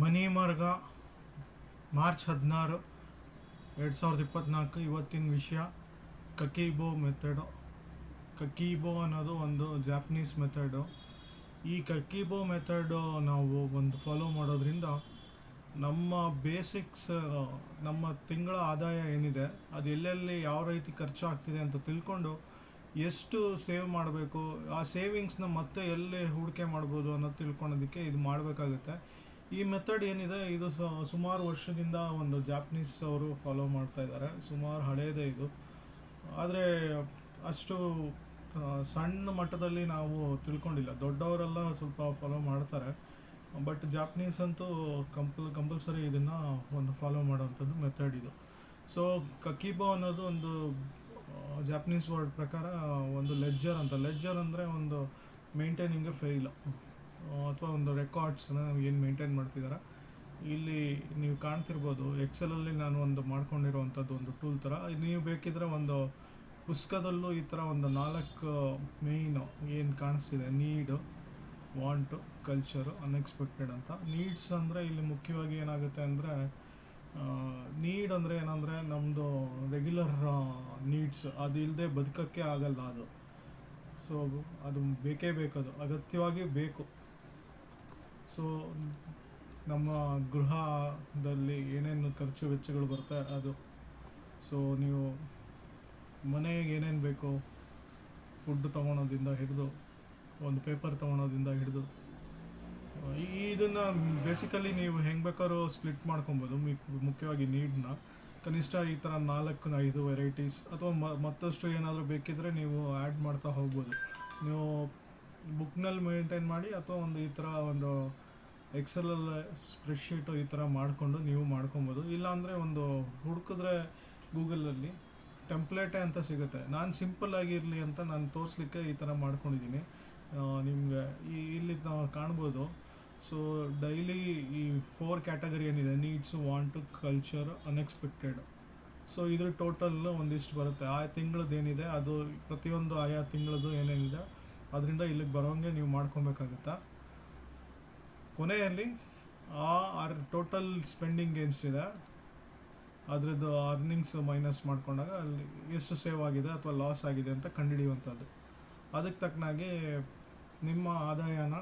ಮನಿ ಮಾರ್ಗ ಮಾರ್ಚ್ ಹದಿನಾರು, ಎರಡು ಸಾವಿರದ ಇಪ್ಪತ್ತ್ನಾಲ್ಕು ಇವತ್ತಿನ ವಿಷಯ. ಕಕೀಬೋ ಮೆಥಡು ಕಕೀಬೋ ಅನ್ನೋದು ಒಂದು ಜಾಪನೀಸ್ ಮೆಥಡು ಈ ಕಕೀಬೋ ಮೆಥಡು ನಾವು ಒಂದು ಫಾಲೋ ಮಾಡೋದ್ರಿಂದ ನಮ್ಮ ಬೇಸಿಕ್ಸ್ ನಮ್ಮ ತಿಂಗಳ ಆದಾಯ ಏನಿದೆ, ಅದು ಎಲ್ಲೆಲ್ಲಿ ಯಾವ ರೀತಿ ಖರ್ಚು ಆಗ್ತಿದೆ ಅಂತ ತಿಳ್ಕೊಂಡು ಎಷ್ಟು ಸೇವ್ ಮಾಡಬೇಕು, ಆ ಸೇವಿಂಗ್ಸ್ನ ಮತ್ತೆ ಎಲ್ಲಿ ಹೂಡಿಕೆ ಮಾಡ್ಬೋದು ಅನ್ನೋದು ತಿಳ್ಕೊಳೋದಕ್ಕೆ ಇದು ಮಾಡಬೇಕಾಗುತ್ತೆ. ಈ ಮೆಥಡ್ ಏನಿದೆ, ಇದು ಸುಮಾರು ವರ್ಷದಿಂದ ಒಂದು ಜಾಪನೀಸ್ ಅವರು ಫಾಲೋ ಮಾಡ್ತಾ ಇದ್ದಾರೆ. ಸುಮಾರು ಹಳೆಯದೇ ಇದು. ಆದರೆ ಅಷ್ಟು ಸಣ್ಣ ಮಟ್ಟದಲ್ಲಿ ನಾವು ತಿಳ್ಕೊಂಡಿಲ್ಲ. ದೊಡ್ಡವರೆಲ್ಲ ಸ್ವಲ್ಪ ಫಾಲೋ ಮಾಡ್ತಾರೆ. ಬಟ್ ಜಾಪನೀಸ್ ಅಂತೂ ಕಂಪಲ್ ಕಂಪಲ್ಸರಿ ಇದನ್ನು ಒಂದು ಫಾಲೋ ಮಾಡೋವಂಥದ್ದು ಮೆಥಡ್ ಇದು. ಸೊ ಕಕೀಬೋ ಅನ್ನೋದು ಒಂದು ಜಾಪನೀಸ್ ವರ್ಡ್ ಪ್ರಕಾರ ಒಂದು ಲೆಜ್ಜರ್ ಅಂತ. ಲೆಜ್ಜರ್ ಅಂದರೆ ಒಂದು ಮೇಂಟೈನಿಂಗ್ ಫೈಲ್ ಅಥವಾ ಒಂದು ರೆಕಾರ್ಡ್ಸ್ನ ಏನು ಮೇಂಟೈನ್ ಮಾಡ್ತಿದ್ದಾರೆ ಇಲ್ಲಿ ನೀವು ಕಾಣ್ತಿರ್ಬೋದು ಎಕ್ಸೆಲಲ್ಲಿ ನಾನು ಒಂದು ಮಾಡ್ಕೊಂಡಿರೋವಂಥದ್ದು ಒಂದು ಟೂಲ್ ಥರ ನೀವು ಬೇಕಿದ್ರೆ ಒಂದು ಪುಸ್ತಕದಲ್ಲೂ ಈ ಥರ ಒಂದು ನಾಲ್ಕು ಮೇಯ್ನು ಏನು ಕಾಣಿಸ್ತಿದೆ? ನೀಡು ವಾಂಟು ಕಲ್ಚರು ಅನ್ಎಕ್ಸ್ಪೆಕ್ಟೆಡ್ ಅಂತ. ನೀಡ್ಸ್ ಅಂದರೆ ಇಲ್ಲಿ ಮುಖ್ಯವಾಗಿ ಏನಾಗುತ್ತೆ ಅಂದರೆ ನೀಡ್ ಅಂದರೆ ಏನಂದರೆ ನಮ್ಮದು ರೆಗ್ಯುಲರ್ ನೀಡ್ಸ್ ಅದು ಇಲ್ಲದೆ ಬದುಕೋಕ್ಕೆ ಆಗಲ್ಲ ಅದು. ಸೊ ಅದು ಬೇಕೇ ಬೇಕದು ಅಗತ್ಯವಾಗಿ ಬೇಕು. ಸೊ, ನಮ್ಮ ಗೃಹದಲ್ಲಿ ಏನೇನು ಖರ್ಚು ವೆಚ್ಚಗಳು ಬರುತ್ತೆ ಅದು. ಸೊ, ನೀವು ಮನೆಗೆ ಏನೇನು ಬೇಕು ಫುಡ್ ತೊಗೊಳೋದಿಂದ ಹಿಡಿದು, ಒಂದು ಪೇಪರ್ ತೊಗೊಳೋದಿಂದ ಹಿಡಿದು ಇದನ್ನು ಬೇಸಿಕಲಿ ನೀವು ಹೆಂಗೆ ಬೇಕಾದ್ರೂ ಸ್ಪ್ಲಿಟ್ ಮಾಡ್ಕೊಬೋದು. ಮುಖ್ಯವಾಗಿ ನೀಡನ್ನ ಕನಿಷ್ಠ ಈ ಥರ ನಾಲ್ಕು, ಐದು ವೆರೈಟೀಸ್ ಅಥವಾ ಮತ್ತಷ್ಟು ಏನಾದರೂ ಬೇಕಿದ್ದರೆ ನೀವು ಆ್ಯಡ್ ಮಾಡ್ತಾ ಹೋಗ್ಬೋದು. ನೀವು ಬುಕ್ನಲ್ಲಿ ಮೇಂಟೈನ್ ಮಾಡಿ ಅಥವಾ ಒಂದು ಈ ಥರ ಒಂದು ಎಕ್ಸೆಲಲ್ಲಿ ಸ್ಪ್ರೆಡ್ಶೀಟು ಈ ಥರ ಮಾಡಿಕೊಂಡು ನೀವು ಮಾಡ್ಕೊಬೋದು. ಇಲ್ಲಾಂದರೆ ಒಂದು ಹುಡುಕಿದ್ರೆ ಗೂಗಲಲ್ಲಿ ಟೆಂಪ್ಲೇಟೇ ಅಂತ ಸಿಗುತ್ತೆ. ನಾನು ಸಿಂಪಲ್ ಆಗಿರಲಿ ಅಂತ ನಾನು ತೋರಿಸ್ಲಿಕ್ಕೆ ಈ ಥರ ಮಾಡ್ಕೊಂಡಿದ್ದೀನಿ. ನಿಮಗೆ ಈ ಇಲ್ಲಿ ನಾವು ಕಾಣ್ಬೋದು. ಸೊ ಡೈಲಿ ಈ ಫೋರ್ ಕ್ಯಾಟಗರಿ ಏನಿದೆ? Needs want culture unexpected so ಇದ್ರ ಟೋಟಲ್ ಒಂದಿಷ್ಟು ಬರುತ್ತೆ. ಆ ತಿಂಗಳದ್ದು ಏನಿದೆ? ಅದು ಪ್ರತಿಯೊಂದು ಆಯಾ ತಿಂಗಳದ್ದು ಏನೇನಿದೆ? ಅದರಿಂದ ಇಲ್ಲಿಗೆ ಬರೋಂಗೆ ನೀವು ಮಾಡ್ಕೊಬೇಕಾಗುತ್ತಾ? ಕೊನೆಯಲ್ಲಿ ಆ, ಆರ್ ಟೋಟಲ್ ಸ್ಪೆಂಡಿಂಗ್ ಏನಿದೆ ಅದರದ್ದು ಅರ್ನಿಂಗ್ಸ್ ಮೈನಸ್ ಮಾಡ್ಕೊಂಡಾಗ ಅಲ್ಲಿ ಎಷ್ಟು ಸೇವ್ ಆಗಿದೆ ಅಥವಾ ಲಾಸ್ ಆಗಿದೆ ಅಂತ ಕಂಡುಹಿಡಿಯುವಂಥದ್ದು. ಅದಕ್ಕೆ ತಕ್ಕನಾಗಿ ನಿಮ್ಮ ಆದಾಯನ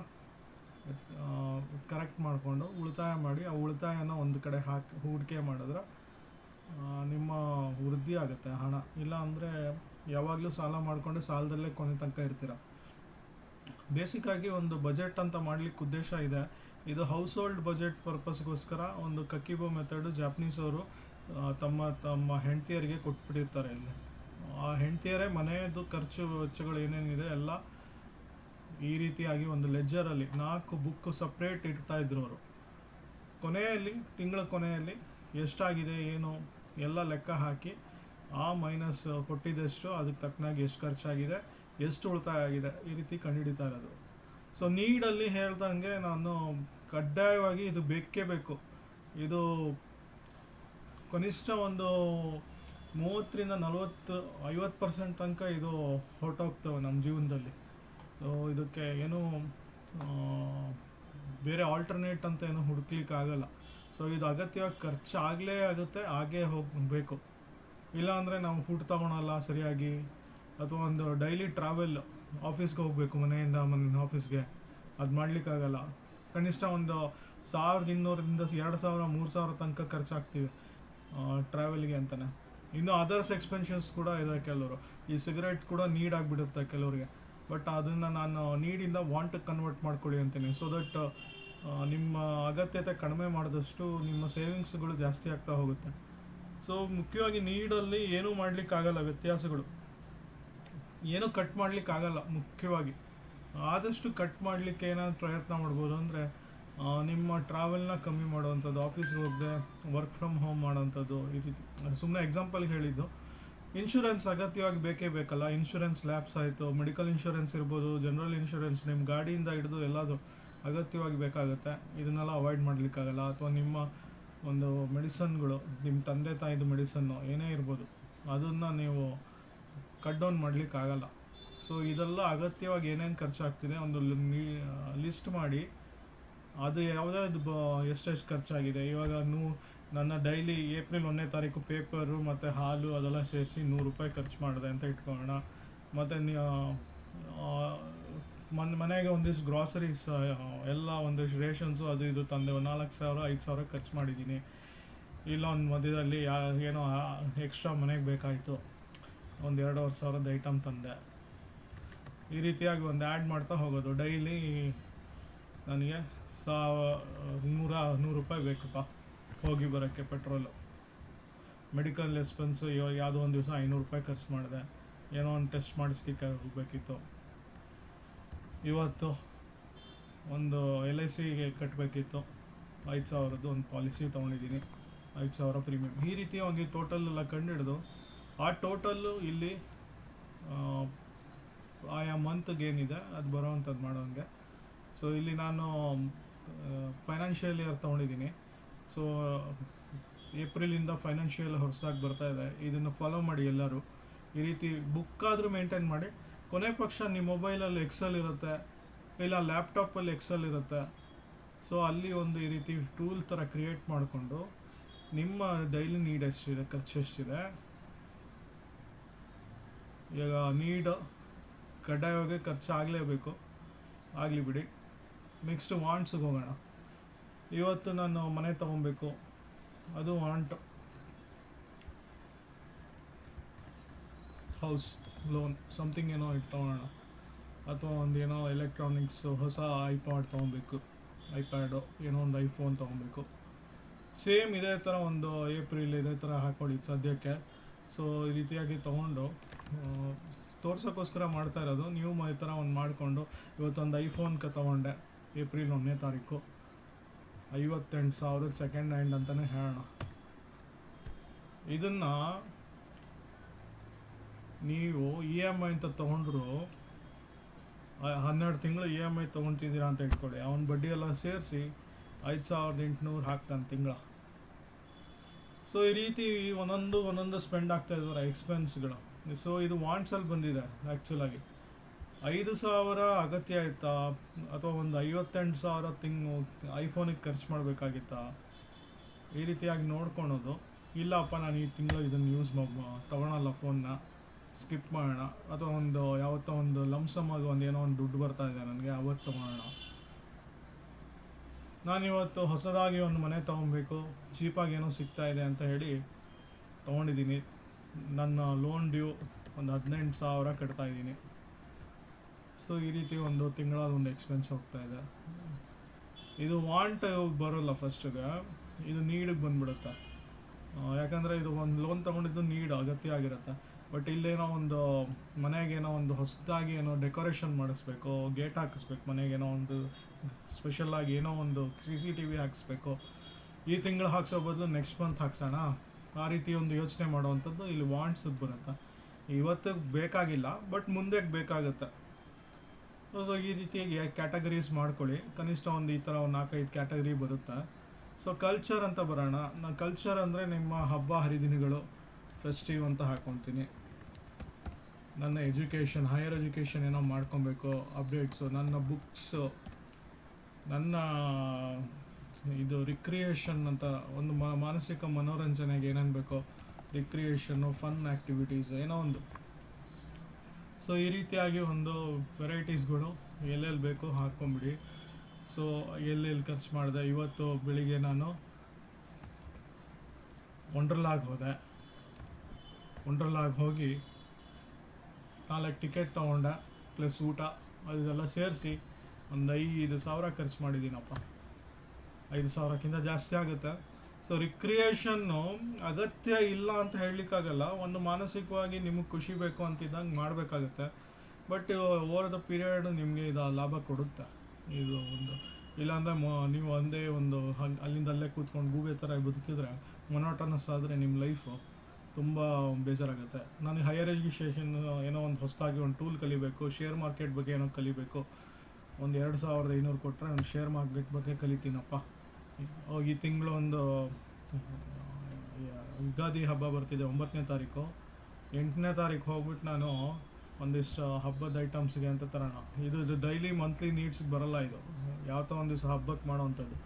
ಕರೆಕ್ಟ್ ಮಾಡಿಕೊಂಡು ಉಳಿತಾಯ ಮಾಡಿ, ಆ ಉಳಿತಾಯನ ಒಂದು ಕಡೆ ಹಾಕಿ, ಹೂಡಿಕೆ ಮಾಡಿದ್ರೆ ನಿಮ್ಮ ವೃದ್ಧಿ ಆಗುತ್ತೆ, ಹಣ. ಇಲ್ಲ ಅಂದರೆ ಯಾವಾಗಲೂ ಸಾಲ ಮಾಡಿಕೊಂಡು ಸಾಲದಲ್ಲೇ ಕೊನೆ ತನಕ ಇರ್ತೀರ. ಬೇಸಿಕ್ ಆಗಿ ಒಂದು ಬಜೆಟ್ ಅಂತ ಮಾಡ್ಲಿಕ್ಕೆ ಉದ್ದೇಶ ಇದೆ. ಇದು ಹೌಸ್ ಹೋಲ್ಡ್ ಬಜೆಟ್ ಪರ್ಪಸ್ಗೋಸ್ಕರ ಒಂದು ಕಕ್ಕಿಬೋ ಮೆಥಡ್ ಜಾಪನೀಸ್ ಅವರು ತಮ್ಮ ತಮ್ಮ ಹೆಂಡತಿಯರಿಗೆ ಕೊಟ್ಬಿಟ್ಟಿರ್ತಾರೆ ಇಲ್ಲಿ. ಆ ಹೆಂಡತಿಯರೇ ಮನೆಯದು ಖರ್ಚು, ವೆಚ್ಚಗಳು ಏನೇನಿದೆ ಎಲ್ಲ ಈ ರೀತಿಯಾಗಿ ಒಂದು ಲೆಜ್ಜರಲ್ಲಿ ನಾಲ್ಕು ಬುಕ್ ಸಪ್ರೇಟ್ ಇಡ್ತಾ ಇದ್ರು ಅವರು. ಕೊನೆಯಲ್ಲಿ, ತಿಂಗಳ ಕೊನೆಯಲ್ಲಿ ಎಷ್ಟಾಗಿದೆ, ಏನು, ಎಲ್ಲ ಲೆಕ್ಕ ಹಾಕಿ ಆ ಮೈನಸ್ ಕೊಟ್ಟಿದ್ದಷ್ಟು, ಅದಕ್ಕೆ ತಕ್ಕನಾಗಿ ಎಷ್ಟು ಖರ್ಚಾಗಿದೆ ಎಷ್ಟು ಉಳಿತಾಯ ಆಗಿದೆ ಈ ರೀತಿ ಕಂಡುಹಿಡಿತಾ ಇರೋದು. ಸೊ ನೀಡಲ್ಲಿ ಹೇಳ್ದಂಗೆ ನಾನು ಕಡ್ಡಾಯವಾಗಿ ಇದು ಬೇಕೇ ಬೇಕು. ಇದು ಕನಿಷ್ಠ ಒಂದು ಮೂವತ್ತರಿಂದ ನಲವತ್ತು, ಐವತ್ತು ಪರ್ಸೆಂಟ್ ತನಕ ಇದು ಹೊರಟೋಗ್ತವೆ ನಮ್ಮ ಜೀವನದಲ್ಲಿ. ಸೊ ಇದಕ್ಕೆ ಏನು ಬೇರೆ ಆಲ್ಟರ್ನೇಟ್ ಅಂತ ಏನು ಹುಡುಕ್ಲಿಕ್ಕೆ ಆಗಲ್ಲ ಸೊ ಇದು ಅಗತ್ಯವಾಗಿ ಖರ್ಚಾಗಲೇ ಆಗುತ್ತೆ, ಹಾಗೇ ಹೋಗಬೇಕು. ಇಲ್ಲ ಅಂದರೆ ನಾವು ಫುಡ್ ತಗೊಳಲ್ಲ ಸರಿಯಾಗಿ. ಅಥವಾ ಒಂದು ಡೈಲಿ ಟ್ರಾವೆಲ್ ಆಫೀಸ್ಗೆ ಹೋಗಬೇಕು, ಮನೆಯಿಂದ ಮನೆ ಆಫೀಸ್ಗೆ ಅದು ಮಾಡಲಿಕ್ಕಾಗಲ್ಲ. ಕನಿಷ್ಠ ಒಂದು ಸಾವಿರದ ಇನ್ನೂರರಿಂದ ಎರಡು ಸಾವಿರ, ಮೂರು ಸಾವಿರ ತನಕ ಖರ್ಚಾಗ್ತೀವಿ ಟ್ರಾವೆಲ್ಗೆ ಅಂತಲೇ ಇನ್ನು ಅದರ್ಸ್ ಎಕ್ಸ್ಪೆನ್ಷನ್ಸ್ ಕೂಡ ಇದೆ ಕೆಲವರು. ಈ ಸಿಗರೇಟ್ ಕೂಡ ನೀಡ್ ಆಗಿಬಿಡುತ್ತೆ ಕೆಲವರಿಗೆ. ಬಟ್ ಅದನ್ನು ನಾನು ನೀಡಿಂದ ವಾಂಟ್ ಕನ್ವರ್ಟ್ ಮಾಡ್ಕೊಳ್ಳಿ ಅಂತೀನಿ. ಸೊ ದಟ್ ನಿಮ್ಮ ಅಗತ್ಯತೆ ಕಡಿಮೆ ಮಾಡಿದಷ್ಟು ನಿಮ್ಮ ಸೇವಿಂಗ್ಸ್ಗಳು ಜಾಸ್ತಿ ಆಗ್ತಾ ಹೋಗುತ್ತೆ. ಸೊ ಮುಖ್ಯವಾಗಿ ನೀಡಲ್ಲಿ ಏನೂ ಮಾಡಲಿಕ್ಕಾಗಲ್ಲ ವ್ಯತ್ಯಾಸಗಳು. ಏನೂ ಕಟ್ ಮಾಡ್ಲಿಕ್ಕೆ ಆಗಲ್ಲ ಮುಖ್ಯವಾಗಿ. ಆದಷ್ಟು ಕಟ್ ಮಾಡಲಿಕ್ಕೆ ಏನಾದ್ರು ಪ್ರಯತ್ನ ಮಾಡ್ಬೋದು ಅಂದರೆ ನಿಮ್ಮ ಟ್ರಾವೆಲ್ನ ಕಮ್ಮಿ ಮಾಡುವಂಥದ್ದು ಆಫೀಸ್ಗೆ ಹೋಗದೆ ವರ್ಕ್ ಫ್ರಮ್ ಹೋಮ್ ಮಾಡೋವಂಥದ್ದು, ಈ ರೀತಿ. ಸುಮ್ಮನೆ ಎಕ್ಸಾಂಪಲ್ಗೆ ಹೇಳಿದ್ದು. ಇನ್ಶೂರೆನ್ಸ್ ಅಗತ್ಯವಾಗಿ ಬೇಕೇ ಬೇಕಲ್ಲ. ಇನ್ಶೂರೆನ್ಸ್ ಲ್ಯಾಬ್ಸ್ ಆಯಿತು ಮೆಡಿಕಲ್ ಇನ್ಶೂರೆನ್ಸ್ ಇರ್ಬೋದು ಜನರಲ್ ಇನ್ಶೂರೆನ್ಸ್ ನಿಮ್ಮ ಗಾಡಿಯಿಂದ ಹಿಡಿದು ಎಲ್ಲದು ಅಗತ್ಯವಾಗಿ ಬೇಕಾಗುತ್ತೆ. ಇದನ್ನೆಲ್ಲ ಅವಾಯ್ಡ್ ಮಾಡಲಿಕ್ಕಾಗಲ್ಲ. ಅಥವಾ ನಿಮ್ಮ ಒಂದು ಮೆಡಿಸನ್ಗಳು ನಿಮ್ಮ ತಂದೆ ತಾಯಿದು ಮೆಡಿಸನ್ನು ಏನೇ ಇರ್ಬೋದು, ಅದನ್ನು ನೀವು ಕಟ್ ಡೌನ್ ಮಾಡಲಿಕ್ಕಾಗಲ್ಲ. ಸೊ ಇದೆಲ್ಲ ಅಗತ್ಯವಾಗಿ ಏನೇನು ಖರ್ಚಾಗ್ತಿದೆ ಒಂದು ಲಿಸ್ಟ್ ಮಾಡಿ. ಅದು ಯಾವುದಾದ್ರು ಬ ಎಷ್ಟೆಷ್ಟು ಖರ್ಚಾಗಿದೆ? ಇವಾಗ ನೂ, ನನ್ನ ಡೈಲಿ ಏಪ್ರಿಲ್ ಒಂದನೇ ತಾರೀಕು ಪೇಪರು ಮತ್ತು ಹಾಲು ಅದೆಲ್ಲ ಸೇರಿಸಿ ನೂರು ರೂಪಾಯಿ ಖರ್ಚು ಮಾಡಿದೆ ಅಂತ ಇಟ್ಕೊಳ್ಳೋಣ. ಮತ್ತು ಮನ್, ಮನೆಗೆ ಒಂದಿಷ್ಟು ಗ್ರಾಸರೀಸ್ ಎಲ್ಲ ಒಂದಿಷ್ಟು ರೇಷನ್ಸು ಅದು ಇದು ತಂದೆ, ಒಂದು ನಾಲ್ಕು ಸಾವಿರ, ಐದು ಸಾವಿರ ಖರ್ಚು ಮಾಡಿದ್ದೀನಿ. ಇಲ್ಲ, ಒಂದು ಮಧ್ಯದಲ್ಲಿ ಯಾ, ಏನೋ ಎಕ್ಸ್ಟ್ರಾ ಮನೆಗೆ ಬೇಕಾಯಿತು. ಒಂದು ಎರಡೂವರೆ ಸಾವಿರದ ಐಟಮ್ ತಂದೆ. ಈ ರೀತಿಯಾಗಿ ಒಂದು ಆ್ಯಡ್ ಮಾಡ್ತಾ ಹೋಗೋದು. ಡೈಲಿ ನನಗೆ ಸಾವ, ನೂರ, ನೂರು ರೂಪಾಯಿ ಬೇಕಪ್ಪ ಹೋಗಿ ಬರೋಕ್ಕೆ ಪೆಟ್ರೋಲು ಮೆಡಿಕಲ್ ಎಕ್ಸ್ಪೆನ್ಸು ಇವಾಗ ಯಾವುದೋ ಒಂದು ದಿವಸ ಐನೂರು ರೂಪಾಯಿ ಖರ್ಚು ಮಾಡಿದೆ. ಏನೋ ಒಂದು ಟೆಸ್ಟ್ ಮಾಡಿಸ್ಲಿಕ್ಕೆ ಹೋಗಬೇಕಿತ್ತು ಇವತ್ತು ಒಂದು ಎಲ್ ಐ ಸಿಗೆ ಕಟ್ಟಬೇಕಿತ್ತು ಐದು ಸಾವಿರದ್ದು ಒಂದು ಪಾಲಿಸಿ ತೊಗೊಂಡಿದ್ದೀನಿ. ಐದು ಸಾವಿರ ಪ್ರೀಮಿಯಮ್ ಈ ರೀತಿಯಾಗಿ ಟೋಟಲ್ ಎಲ್ಲ ಕಂಡುಹಿಡಿದು ಆ ಟೋಟಲ್ಲು ಇಲ್ಲಿ ಆಯಾ ಮಂತ್ಗೆ ಏನಿದೆ ಅದು ಬರೋವಂಥದ್ದು ಮಾಡೋಂಗೆ. ಸೊ ಇಲ್ಲಿ ನಾನು ಫೈನಾನ್ಷಿಯಲ್ ಇಯರ್ ತೊಗೊಂಡಿದ್ದೀನಿ. ಸೊ ಏಪ್ರಿಲಿಂದ ಫೈನಾನ್ಷಿಯಲ್ ಹೊಸದಾಗಿ ಬರ್ತಾ ಇದೆ. ಇದನ್ನು ಫಾಲೋ ಮಾಡಿ ಎಲ್ಲರೂ. ಈ ರೀತಿ ಬುಕ್ ಆದರೂ ಮೇಂಟೈನ್ ಮಾಡಿ. ಕೊನೆ ಪಕ್ಷ ನಿಮ್ಮ ಮೊಬೈಲಲ್ಲಿ ಎಕ್ಸೆಲ್ ಇರುತ್ತೆ. ಇಲ್ಲ ಲ್ಯಾಪ್ಟಾಪಲ್ಲಿ ಎಕ್ಸೆಲ್ ಇರುತ್ತೆ. ಸೊ ಅಲ್ಲಿ ಒಂದು ಈ ರೀತಿ ಟೂಲ್ ಥರ ಕ್ರಿಯೇಟ್ ಮಾಡಿಕೊಂಡು ನಿಮ್ಮ ಡೈಲಿ ನೀಡ್ ಎಷ್ಟಿದೆ, ಖರ್ಚು ಎಷ್ಟಿದೆ ಈಗ ನೀಡ್ ಕಡ್ಡಾಯವಾಗಿ ಖರ್ಚು ಆಗಲೇಬೇಕು ಆಗಲಿ ಬಿಡಿ. ನೆಕ್ಸ್ಟ್ ವಾಂಟ್ಸ್ಗೆ ಹೋಗೋಣ. ಇವತ್ತು ನಾನು ಮನೆ ತಗೊಬೇಕು. ಅದು ವಾಂಟ್ ಹೌಸ್ ಲೋನ್ ಸಮಥಿಂಗ್ ಏನೋ ಇಟ್ಟು ತೊಗೊಳೋಣ ಅಥವಾ ಒಂದು ಏನೋ ಎಲೆಕ್ಟ್ರಾನಿಕ್ಸ್ ಹೊಸ ಐಪಾಡ್ ತೊಗೊಬೇಕು. ಐಪ್ಯಾಡು ಏನೋ ಒಂದು ಐಫೋನ್ ತೊಗೊಬೇಕು. ಸೇಮ್ ಇದೇ ಥರ ಒಂದು ಏಪ್ರಿಲ್ ಇದೇ ಥರ ಹಾಕ್ಕೊಳ್ಳಿ ಸದ್ಯಕ್ಕೆ. ಸೊ ಈ ರೀತಿಯಾಗಿ ತೊಗೊಂಡು ತೋರ್ಸೋಕ್ಕೋಸ್ಕರ ಮಾಡ್ತಾ ಇರೋದು. ನೀವು ಈ ಥರ ಒಂದು ಮಾಡಿಕೊಂಡು, ಇವತ್ತೊಂದು ಐಫೋನ್ಗೆ ತೊಗೊಂಡೆ, ಏಪ್ರಿಲ್ ಒಂದನೇ ತಾರೀಕು. ಐವತ್ತೆಂಟು ಸಾವಿರದ ಸೆಕೆಂಡ್ ಹ್ಯಾಂಡ್ ಅಂತಲೇ ಹೇಳೋಣ. ಇದನ್ನು ನೀವು ಇ ಎಂ ಐ ಅಂತ ತೊಗೊಂಡ್ರು ಹನ್ನೆರಡು ತಿಂಗಳು ಇ ಎಂ ಐ ತೊಗೊತಿದ್ದೀರಾ ಅಂತ ಇಟ್ಕೊಳ್ಳಿ. ಅವನ ಬಡ್ಡಿ ಎಲ್ಲ ಸೇರಿಸಿ ಐದು ಸಾವಿರದ ಎಂಟುನೂರು ಹಾಕ್ತಾನೆ ತಿಂಗಳ. ಸೊ ಈ ರೀತಿ ಒಂದೊಂದು ಒಂದೊಂದು ಸ್ಪೆಂಡ್ ಆಗ್ತಾ ಇದ್ದಾರೆ ಎಕ್ಸ್ಪೆನ್ಸ್ಗಳು ಸೊ ಇದು ವಾಂಟ್ಸಲ್ಲಿ ಬಂದಿದೆ ಆ್ಯಕ್ಚುಲಾಗಿ ಐದು ಸಾವಿರ ಅಗತ್ಯ ಇತ್ತಾ? ಅಥವಾ ಒಂದು ಐವತ್ತೆಂಟು ಸಾವಿರ ತಿಂಗಳು ಐಫೋನಿಗೆ ಖರ್ಚು ಮಾಡಬೇಕಾಗಿತ್ತಾ? ಈ ರೀತಿಯಾಗಿ ನೋಡ್ಕೊಳೋದು. ಇಲ್ಲಪ್ಪ, ನಾನು ಈ ತಿಂಗಳು ಇದನ್ನು ಯೂಸ್ ತೊಗೊಳಲ್ಲ ಫೋನ್ನ ಸ್ಕಿಪ್ ಮಾಡೋಣ. ಅಥವಾ ಒಂದು, ಯಾವತ್ತೋ ಒಂದು ಲಮ್ಸಮ್ ಆಗಿ ಒಂದು ಏನೋ ಒಂದು ದುಡ್ಡು ಬರ್ತಾ ಇದೆ ನನಗೆ, ಅವತ್ತು ತೊಗೊಳೋಣ. ನಾನಿವತ್ತು ಹೊಸದಾಗಿ ಒಂದು ಮನೆ ತೊಗೊಬೇಕು, ಚೀಪಾಗಿ ಏನೋ ಸಿಗ್ತಾ ಇದೆ ಅಂತ ಹೇಳಿ ತೊಗೊಂಡಿದ್ದೀನಿ. ನನ್ನ ಲೋನ್ ಡ್ಯೂ ಒಂದು ಹದಿನೆಂಟು ಸಾವಿರ ಕಟ್ತಾ ಇದ್ದೀನಿ. ಸೊ ಈ ರೀತಿ ಒಂದು ತಿಂಗಳ ಒಂದು ಎಕ್ಸ್ಪೆನ್ಸ್ ಹೋಗ್ತಾ ಇದೆ. ಇದು ವಾಂಟ್ ಬರೋಲ್ಲ ಫಸ್ಟಿಗೆ ಇದು ನೀಡಿಗೆ ಬಂದ್ಬಿಡುತ್ತೆ. ಯಾಕಂದರೆ ಇದು ಒಂದು ಲೋನ್ ತೊಗೊಂಡಿದ್ದು ನೀಡ್ ಅಗತ್ಯ ಆಗಿರುತ್ತೆ. ಬಟ್ ಇಲ್ಲೇನೋ ಒಂದು ಮನೆಗೇನೋ ಒಂದು ಹೊಸದಾಗಿ ಏನೋ ಡೆಕೋರೇಷನ್ ಮಾಡಿಸ್ಬೇಕು ಗೇಟ್ ಹಾಕಿಸ್ಬೇಕು, ಮನೆಗೇನೋ ಒಂದು ಸ್ಪೆಷಲಾಗಿ ಏನೋ ಒಂದು ಸಿ ಸಿ ಟಿ ವಿ ಹಾಕಿಸ್ಬೇಕು. ಈ ತಿಂಗಳು ಹಾಕ್ಸೋ ಬದಲು ನೆಕ್ಸ್ಟ್ ಮಂತ್ ಹಾಕ್ಸೋಣ. ಆ ರೀತಿ ಒಂದು ಯೋಚನೆ ಮಾಡುವಂಥದ್ದು ಇಲ್ಲಿ ವಾಂಟ್ಸ್ ಬರುತ್ತೆ. ಇವತ್ತು ಬೇಕಾಗಿಲ್ಲ ಬಟ್ ಮುಂದೆ ಬೇಕಾಗುತ್ತೆ. ಸೊ ಈ ರೀತಿಯಾಗಿ ಕ್ಯಾಟಗರೀಸ್ ಮಾಡ್ಕೊಳ್ಳಿ. ಕನಿಷ್ಠ ಒಂದು ಈ ಥರ ಒಂದು ನಾಲ್ಕೈದು ಕ್ಯಾಟಗರಿ ಬರುತ್ತೆ. ಸೊ ಕಲ್ಚರ್ ಅಂತ ಬರೋಣ. ನಾನು ಕಲ್ಚರ್ ಅಂದರೆ ನಿಮ್ಮ ಹಬ್ಬ, ಹರಿದಿನಗಳು ಫೆಸ್ಟಿವ್ ಅಂತ ಹಾಕ್ಕೊತೀನಿ ನನ್ನ ಎಜುಕೇಷನ್ ಹೈಯರ್ ಎಜುಕೇಷನ್ ಏನೋ ಮಾಡ್ಕೊಬೇಕು ಅಪ್ಡೇಟ್ಸು ನನ್ನ ಬುಕ್ಸು ನನ್ನ ಇದು ರಿಕ್ರಿಯೇಷನ್ ಅಂತ ಒಂದು ಮಾನಸಿಕ ಮನೋರಂಜನೆಗೆ ಏನೇನು ಬೇಕೋ ರಿಕ್ರಿಯೇಷನ್ನು ಫನ್ ಆ್ಯಕ್ಟಿವಿಟೀಸ್ ಏನೋ ಒಂದು. ಸೊ ಈ ರೀತಿಯಾಗಿ ಒಂದು ವೆರೈಟೀಸ್ಗಳು ಎಲ್ಲೆಲ್ಲಿ ಬೇಕೋ ಹಾಕ್ಕೊಂಬಿಡಿ. ಸೊ ಎಲ್ಲೆಲ್ಲಿ ಖರ್ಚು ಮಾಡಿದೆ? ಇವತ್ತು ಬೆಳಿಗ್ಗೆ ನಾನು ವಂಡರ್ಲಾಗ್ ಹೋದೆ. ವಂಡರ್ಲಾಗ್ ಹೋಗಿ ನಾಲ್ಕು ಟಿಕೆಟ್ ತೊಗೊಂಡೆ ಪ್ಲಸ್ ಊಟ ಅದೆಲ್ಲ ಸೇರಿಸಿ ಒಂದು ಐದು ಸಾವಿರ ಖರ್ಚು ಮಾಡಿದ್ದೀನಪ್ಪ ಐದು ಸಾವಿರಕ್ಕಿಂತ ಜಾಸ್ತಿ ಆಗುತ್ತೆ. ಸೊ ರಿಕ್ರಿಯೇಷನ್ನು ಅಗತ್ಯ ಇಲ್ಲ ಅಂತ ಹೇಳಲಿಕ್ಕಾಗಲ್ಲ. ಒಂದು ಮಾನಸಿಕವಾಗಿ ನಿಮಗೆ ಖುಷಿ ಬೇಕು ಅಂತಿದ್ದಂಗೆ ಮಾಡಬೇಕಾಗತ್ತೆ. ಬಟ್ ಓವರ್ ದ ಪೀರಿಯಡ್ ನಿಮಗೆ ಇದು ಲಾಭ ಕೊಡುತ್ತೆ. ಇದು ಒಂದು ಇಲ್ಲಾಂದರೆ ಮ, ನೀವು ಒಂದೇ ಒಂದು ಅಲ್ಲಿಂದ ಅಲ್ಲೇ ಕೂತ್ಕೊಂಡು ಗೂಬೆ ಥರ ಬದುಕಿದ್ರೆ ಮೊನೋಟನಸ್ ಆದರೆ ನಿಮ್ಮ ಲೈಫು ತುಂಬ ಬೇಜಾರಾಗುತ್ತೆ. ನನಗೆ ಹೈಯರ್ ಎಜುಕೇಷನ್ ಏನೋ ಒಂದು ಹೊಸದಾಗಿ ಒಂದು ಟೂಲ್ ಕಲಿಬೇಕು ಶೇರ್ ಮಾರ್ಕೆಟ್ ಬಗ್ಗೆ ಏನೋ ಕಲಿಬೇಕು. ಒಂದು ಎರಡು ಸಾವಿರದ ಐನೂರು ಕೊಟ್ಟರೆ ನಾನು ಶೇರ್ ಮಾರ್ಕೆಟ್ ಬಗ್ಗೆ ಕಲಿತೀನಪ್ಪ. ಈ ತಿಂಗಳು ಒಂದು ಯುಗಾದಿ ಹಬ್ಬ ಬರ್ತಿದೆ ಒಂಬತ್ತನೇ ತಾರೀಕು. ಎಂಟನೇ ತಾರೀಕು ಹೋಗ್ಬಿಟ್ಟು ನಾನು ಒಂದಿಷ್ಟು ಹಬ್ಬದ ಐಟಮ್ಸ್ಗೆ ಅಂತ ತರೋಣ. ಇದು ಡೈಲಿ ಮಂತ್ಲಿ ನೀಡ್ಸ್ಗೆ ಬರಲ್ಲ ಇದು. ಯಾವತ್ತೋ ಒಂದು ದಿವಸ ಹಬ್ಬಕ್ಕೆ ಮಾಡೋವಂಥದ್ದು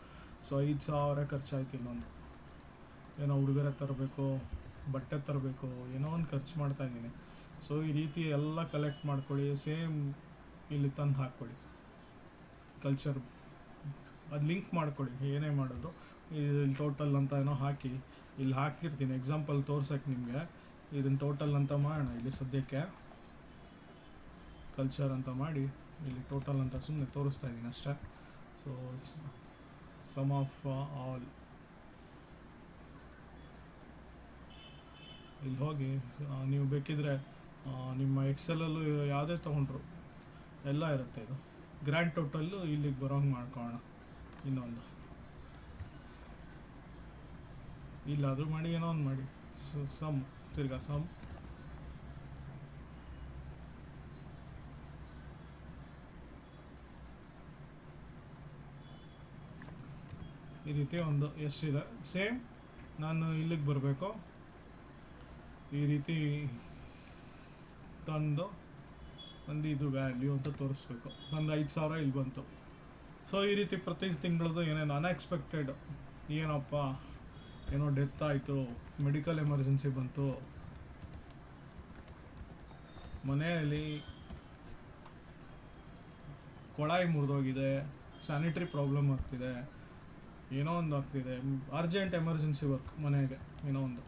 ಸೊ ಐದು ಸಾವಿರ ಖರ್ಚಾಯ್ತು ಇನ್ನೊಂದು. ಏನೋ ಹುಡುಗರ ತರಬೇಕು, ಬಟ್ಟೆ ತರಬೇಕು, ಏನೋ ಒಂದು ಖರ್ಚು ಮಾಡ್ತಾ ಇದ್ದೀನಿ. ಸೊ ಈ ರೀತಿ ಎಲ್ಲ ಕಲೆಕ್ಟ್ ಮಾಡ್ಕೊಳ್ಳಿ ಸೇಮ್ ಇಲ್ಲಿ ತಂದು ಹಾಕ್ಕೊಳ್ಳಿ. ಕಲ್ಚರ್ ಅದು ಲಿಂಕ್ ಮಾಡ್ಕೊಳ್ಳಿ, ಏನೇ ಮಾಡೋದು. ಇಲ್ಲಿ ಟೋಟಲ್ ಅಂತ ಏನೋ ಹಾಕಿ, ಇಲ್ಲಿ ಹಾಕಿರ್ತೀನಿ. ಎಕ್ಸಾಂಪಲ್ ತೋರ್ಸಕ್ಕೆ ನಿಮಗೆ. ಇದನ್ನು ಟೋಟಲ್ ಅಂತ ಮಾಡೋಣ ಇಲ್ಲಿ ಸದ್ಯಕ್ಕೆ. ಕಲ್ಚರ್ ಅಂತ ಮಾಡಿ, ಇಲ್ಲಿ ಟೋಟಲ್ ಅಂತ ಸುಮ್ಮನೆ ತೋರಿಸ್ತಾ ಇದ್ದೀನಿ ಅಷ್ಟೇ. ಸೊ ಸಮ್ ಆಫ್ ಆಲ್ ಇಲ್ಲಿ ಹೋಗಿ ನೀವು ಬೇಕಿದ್ರೆ ನಿಮ್ಮ ಎಕ್ಸೆಲಲ್ಲೂ ಯಾವುದೇ ತೊಗೊಂಡ್ರು, ಎಲ್ಲ ಇರುತ್ತೆ ಇದು. ಗ್ರ್ಯಾಂಡ್ ಟೋಟಲ್ಲು ಇಲ್ಲಿಗೆ ಬರೋಂಗೆ ಮಾಡ್ಕೊಳ್ಳೋಣ. ಇನ್ನೊಂದು. ಇಲ್ಲಾದರೂ ಮಾಡಿ, ಏನೋ ಒಂದು ಮಾಡಿ. ಸಮ್, ತಿರ್ಗಾ ಸಮ್. ಈ ರೀತಿ ಒಂದು ಎಷ್ಟಿದೆ? ಸೇಮ್. ನಾನು ಇಲ್ಲಿಗೆ ಬರಬೇಕು. ಈ ರೀತಿ ತಂದು ನಂದು ಇದು ವ್ಯಾಲ್ಯೂ ಅಂತ ತೋರಿಸ್ಬೇಕು. ಒಂದು ಐದು ಸಾವಿರ ಇಲ್ಲಿ ಬಂತು ಸೊ ಈ ರೀತಿ ಪ್ರತಿ ತಿಂಗಳದ್ದು ಏನೇನು ಅನ್ಎಕ್ಸ್ಪೆಕ್ಟೆಡ್ ಏನಪ್ಪ, ಏನೋ ಡೆತ್ ಆಯಿತು ಮೆಡಿಕಲ್ ಎಮರ್ಜೆನ್ಸಿ ಬಂತು, ಮನೆಯಲ್ಲಿ ಕೊಳಾಯಿ ಮುರಿದೋಗಿದೆ ಸ್ಯಾನಿಟ್ರಿ ಪ್ರಾಬ್ಲಮ್ ಆಗ್ತಿದೆ, ಏನೋ ಒಂದು ಆಗ್ತಿದೆ ಅರ್ಜೆಂಟ್ ಎಮರ್ಜೆನ್ಸಿ ವರ್ಕ್ ಮನೆಗೆ, ಏನೋ ಒಂದು.